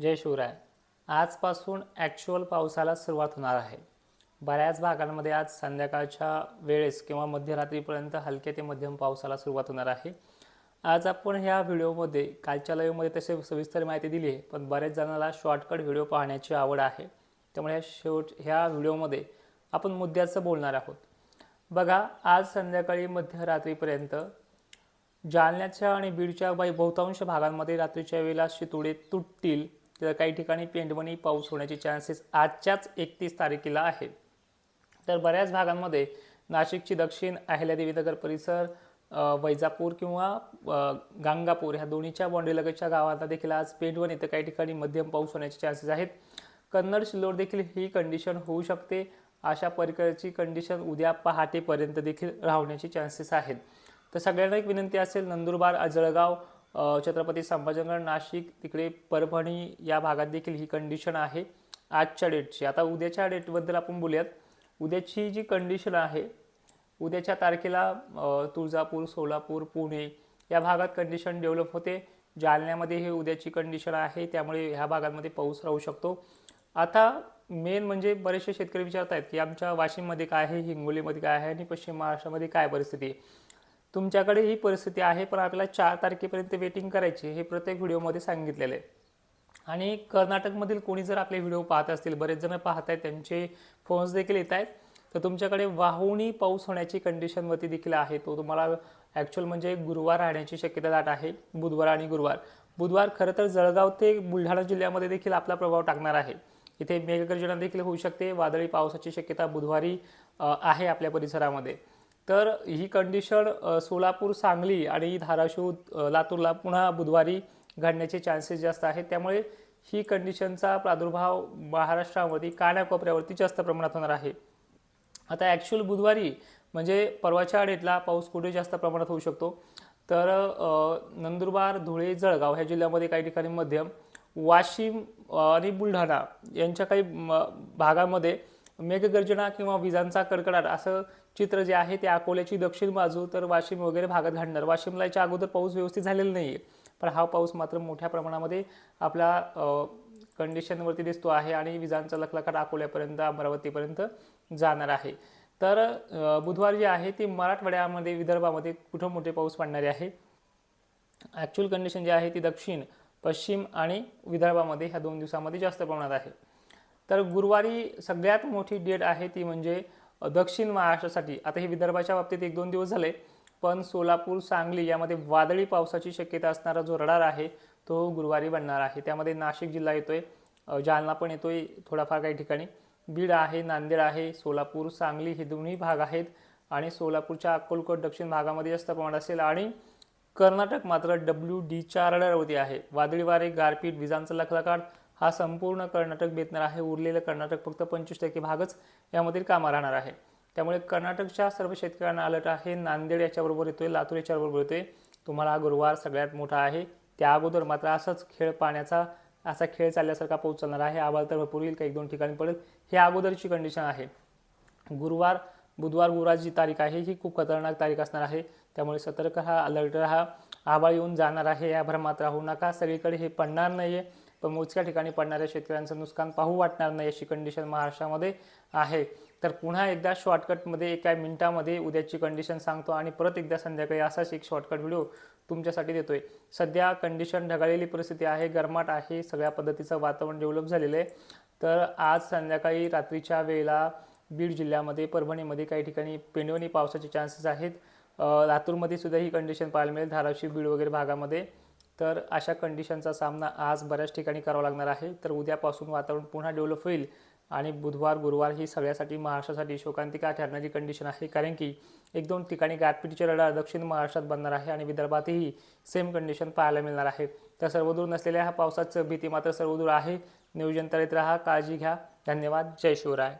जय शिवराय. आजपासून ॲक्च्युअल पावसाला सुरुवात होणार आहे. बऱ्याच भागांमध्ये आज संध्याकाळच्या वेळेस किंवा मध्यरात्रीपर्यंत हलके ते मध्यम पावसाला सुरुवात होणार आहे. आज आपण ह्या व्हिडिओमध्ये कालच्या लाईव्हमध्ये तसे सविस्तर माहिती दिली आहे पण बऱ्याच जणांना शॉर्टकट व्हिडिओ पाहण्याची आवड आहे. त्यामुळे ह्या शेवट ह्या व्हिडिओमध्ये आपण मुद्द्याचं बोलणार आहोत. बघा आज संध्याकाळी मध्यरात्रीपर्यंत जालन्याच्या आणि बीडच्या बाई बहुतांश भागांमध्ये रात्रीच्या वेळेला शितोडे तुटतील. तर काही ठिकाणी पेंडवणी पाऊस होण्याचे चान्सेस आजच्याच एकतीस तारखेला आहे तर बऱ्याच भागांमध्ये नाशिकची दक्षिण अहिल्यादेवी नगर परिसर वैजापूर किंवा अ, गांगापूर ह्या दोन्हीच्या बॉन्डेलगतच्या गावांना देखील आज पेंडवणी तर काही ठिकाणी मध्यम पाऊस होण्याचे चान्सेस आहेत. कन्नड सिल्लोड देखील ही कंडिशन होऊ शकते. अशा प्रकारची कंडिशन उद्या पहाटेपर्यंत देखील राहण्याचे चान्सेस आहेत. तर सगळ्यांना एक विनंती असेल नंदुरबार जळगाव छत्रपती संभाजीनगर नाशिक तिकडे परभणी या भागात देखील ही कंडिशन आहे. आजच्या डेटची आता उद्याच्या डेटबद्दल आपण बोलूयात. उद्याची जी कंडिशन आहे उद्याच्या तारखेला तुळजापूर सोलापूर पुणे या भागात कंडिशन डेव्हलप होते. जालन्यामध्ये हे उद्याची कंडिशन आहे. त्यामुळे ह्या भागांमध्ये पाऊस राहू शकतो. आता मेन म्हणजे बरेचसे शेतकरी विचारत आहेत की आमच्या वाशिममध्ये काय आहे हिंगोलीमध्ये काय आहे आणि पश्चिम महाराष्ट्रामध्ये काय परिस्थिती आहे? तुमच्याकडे ही परिस्थिती आहे पण आपल्याला चार तारखेपर्यंत वेटिंग करायची हे प्रत्येक व्हिडिओमध्ये सांगितलेलं आहे. आणि कर्नाटकमधील कोणी जर आपले व्हिडिओ पाहत असतील बरेच जण पाहत आहेत त्यांचे फोन्स देखील येत आहेत तर तुमच्याकडे वाहुणी पाऊस होण्याची कंडिशनवरती देखील आहे. तो तुम्हाला ॲक्च्युअल म्हणजे गुरुवार राहण्याची शक्यता दाट आहे बुधवार आणि गुरुवार. बुधवार खरं तर जळगाव ते बुलढाणा जिल्ह्यामध्ये देखील आपला प्रभाव टाकणार आहे. इथे मेघगर्जना देखील होऊ शकते वादळी पावसाची शक्यता बुधवारी आहे आपल्या परिसरामध्ये. तर ही कंडिशन सोलापूर सांगली आणि धाराशिव लातूरला पुन्हा बुधवारी घडण्याचे चान्सेस जास्त आहेत. त्यामुळे ही कंडिशनचा प्रादुर्भाव महाराष्ट्रामध्ये कानाकोपऱ्यावरती जास्त प्रमाणात होणार आहे? आता ॲक्च्युअल बुधवारी म्हणजे परवाच्या डेटला पाऊस कुठे जास्त प्रमाणात होऊ शकतो? तर नंदुरबार धुळे जळगाव ह्या जिल्ह्यामध्ये काही ठिकाणी मध्यम वाशिम आणि बुलढाणा यांच्या काही म, भागामध्ये मेघगर्जना किंवा विजांचा कडकडाट असं चित्र जे आहे ते अकोल्याची दक्षिण बाजू तर वाशिम वगैरे भागात घडणार. वाशिमला याच्या अगोदर पाऊस व्यवस्थित झालेला नाही आहे पण हा पाऊस मात्र मोठ्या प्रमाणामध्ये आपला कंडिशनवरती दिसतो आहे आणि विजांचा लखलखाट अकोल्यापर्यंत अमरावतीपर्यंत जाणार आहे. तर बुधवार जे आहे ते मराठवाड्यामध्ये विदर्भामध्ये कुठं मोठे पाऊस पडणारे आहे? ॲक्च्युअल कंडिशन जी आहे ती दक्षिण पश्चिम आणि विदर्भामध्ये ह्या दोन दिवसामध्ये जास्त प्रमाणात आहे. तर गुरुवारी सगळ्यात मोठी डेट आहे ती म्हणजे दक्षिण महाराष्ट्रासाठी. आता हे विदर्भाच्या बाबतीत एक दोन दिवस झाले पण सोलापूर सांगली यामध्ये वादळी पावसाची शक्यता असणारा जो रडार आहे तो गुरुवारी बनणार आहे. त्यामध्ये नाशिक जिल्हा येतोय जालना पण येतोय थोडाफार काही ठिकाणी. बीड आहे नांदेड आहे सोलापूर सांगली हे दोन्ही भाग आहेत आणि सोलापूरच्या अक्कोलकोट दक्षिण भागामध्ये जास्त प्रमाण असेल आणि कर्नाटक मात्र डब्ल्यू डीच्या रडारवरती आहे. वादळी वारे गारपीट विजांचा लखलखाट हा संपूर्ण कर्नाटक बेतणार आहे उरलेलं कर्नाटक फक्त पंचवीस टक्के भागच यामधील कामा राहणार आहे. त्यामुळे कर्नाटकच्या सर्व शेतकऱ्यांना अलर्ट आहे नांदेड याच्याबरोबर येतोय लातूर याच्याबरोबर येतोय. तुम्हाला हा गुरुवार सगळ्यात मोठा आहे. त्या अगोदर मात्र असाच खेळ पाण्याचा असा खेळ चालल्यासारखा पाऊस चालणार आहे. आभाळ तर भरपूर येईल काही दोन ठिकाणी पडेल. हे अगोदरची कंडिशन आहे. गुरुवार बुधवार गुरुवार जी तारीख आहे ही खूप खतरनाक तारीख असणार आहे. त्यामुळे सतर्क हा अलर्ट हा आभाळ येऊन जाणार आहे या भ्रमात राहू नका. सगळीकडे हे पडणार नाही आहे पण मोजक्या ठिकाणी पडणाऱ्या शेतकऱ्यांचं नुकसान पाहू वाटणार नाही अशी कंडिशन महाराष्ट्रामध्ये आहे. तर पुन्हा एकदा शॉर्टकटमध्ये एका मिनिटामध्ये उद्याची कंडिशन सांगतो आणि परत एकदा संध्याकाळी असाच एक शॉर्टकट व्हिडिओ तुमच्यासाठी देतो आहे सध्या कंडिशन ढगाळलेली परिस्थिती आहे गरमाट आहे सगळ्या पद्धतीचं वातावरण डेव्हलप झालेलं आहे. तर आज संध्याकाळी रात्रीच्या वेळेला बीड जिल्ह्यामध्ये परभणीमध्ये काही ठिकाणी पेंडवणी पावसाचे चान्सेस आहेत. लातूरमध्ये सुद्धा ही कंडिशन पाहायला मिळेल. धाराशिव बीड वगैरे भागामध्ये. तर अशा कंडिशनचा सामना आज बऱ्याच ठिकाणी करावा लागणार आहे. तर उद्यापासून वातावरण पुन्हा डेव्हलप होईल आणि बुधवार गुरुवार ही सगळ्यासाठी महाराष्ट्रासाठी शोकांतिका ठरणारी कंडिशन आहे. कारण की एक दोन ठिकाणी गारपिटीचे रडार दक्षिण महाराष्ट्रात बनणार आहे आणि विदर्भातही सेम कंडिशन पाहायला मिळणार आहे. तर सर्वदूर नसलेल्या ह्या पावसाचं भीती मात्र सर्वदूर आहे. नियोजन करीत राहा काळजी घ्या. धन्यवाद. जय शिवराय.